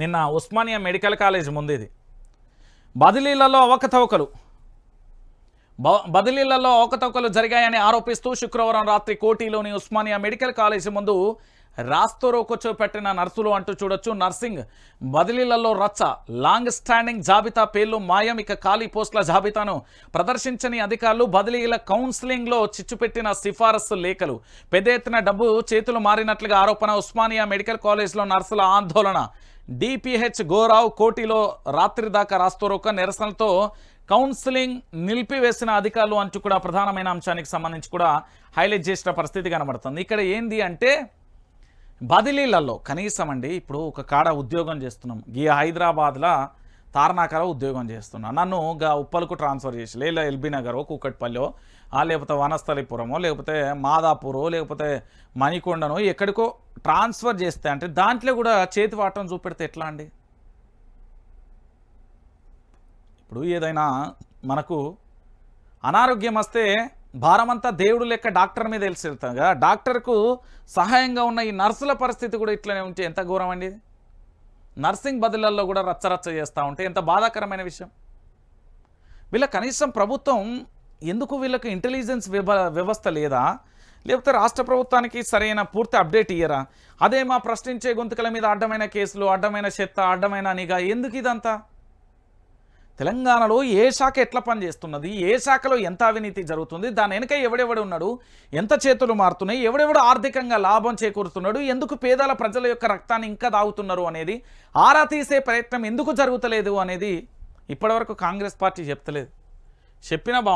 నిన్న Osmania medical college ముందు ఇది. బదిలీలలో అవకతవకలు. బదిలీలలో అవకతవకలు జరిగాయని ఆరోపిస్తూ శుక్రవారం రాత్రి కోటిలోని ఉస్మానియా మెడికల్ కాలేజీ ముందు రాస్తోరోకొచ్చు పెట్టిన నర్సులు అంటూ చూడొచ్చు. నర్సింగ్ బదిలీలలో రచ్చ. లాంగ్ స్టాండింగ్ జాబితా పేర్లు మాయం. ఇక ఖాళీ పోస్టుల జాబితాను ప్రదర్శించని అధికారులు బదిలీల కౌన్సిలింగ్లో చిచ్చుపెట్టిన సిఫారసు లేఖలు. పెద్ద ఎత్తున డబ్బు చేతులు మారినట్లుగా ఆరోపణ ఉస్మానియా మెడికల్ కాలేజ్లో నర్సుల ఆందోళన. డిపిహెచ్ గోరావు కోటిలో రాత్రి దాకా రాస్తోరోక నిరసనలతో కౌన్సిలింగ్ నిలిపివేసిన అధికారులు అంటూ కూడా ప్రధానమైన అంశానికి సంబంధించి కూడా హైలైట్ చేసిన పరిస్థితి కనబడుతుంది. ఇక్కడ ఏంది అంటే బదిలీలలో కనీసం అండి ఇప్పుడు ఒక కాడ ఉద్యోగం చేస్తున్నాం. ఈ హైదరాబాద్లో తారనాకర ఉద్యోగం చేస్తున్నా. నన్ను గా ఉప్పలకు ట్రాన్స్ఫర్ చేసి లేదా ఎల్బీ నగర్ కూకట్పల్లిలో లేకపోతే వనస్థలిపురమో లేకపోతే మాదాపూరో లేకపోతే మణికొండనో ఎక్కడికో ట్రాన్స్ఫర్ చేస్తే అంటే దాంట్లో కూడా చేతి వాటం చూపెడితే ఎట్లా అండి? ఇప్పుడు ఏదైనా మనకు అనారోగ్యం వస్తే భారమంతా దేవుడు లెక్క డాక్టర్ మీద తెలిసి వెళ్తాం కదా. డాక్టర్కు సహాయంగా ఉన్న ఈ నర్సుల పరిస్థితి కూడా ఇట్లనే ఉంటే ఎంత ఘోరం అండి నర్సింగ్ బదులల్లో కూడా రచ్చరచ్చ చేస్తూ ఉంటే ఎంత బాధాకరమైన విషయం? వీళ్ళ కనీసం ప్రభుత్వం ఎందుకు వీళ్ళకి ఇంటెలిజెన్స్ వ్యవ వ్యవస్థ లేదా? లేకపోతే రాష్ట్ర ప్రభుత్వానికి సరైన పూర్తి అప్డేట్ ఇయ్యరా? అదే మా ప్రశ్నించే గొంతుకల మీద అడ్డమైన కేసులు అడ్డమైన చెత్త అడ్డమైన నిఘా ఎందుకు ఇదంతా? తెలంగాణలో ఏ శాఖ ఎట్లా పనిచేస్తున్నది? ఏ శాఖలో ఎంత అవినీతి జరుగుతుంది? దాని వెనక ఎవడెవడు ఉన్నాడు? ఎంత చేతులు మారుతున్నాయి? ఎవడెవడు ఆర్థికంగా లాభం చేకూరుతున్నాడు? ఎందుకు పేదల ప్రజల యొక్క రక్తాన్ని ఇంకా దాగుతున్నారు అనేది ఆరా తీసే ప్రయత్నం ఎందుకు జరుగుతలేదు అనేది ఇప్పటివరకు కాంగ్రెస్ పార్టీ చెప్తలేదు. చెప్పిన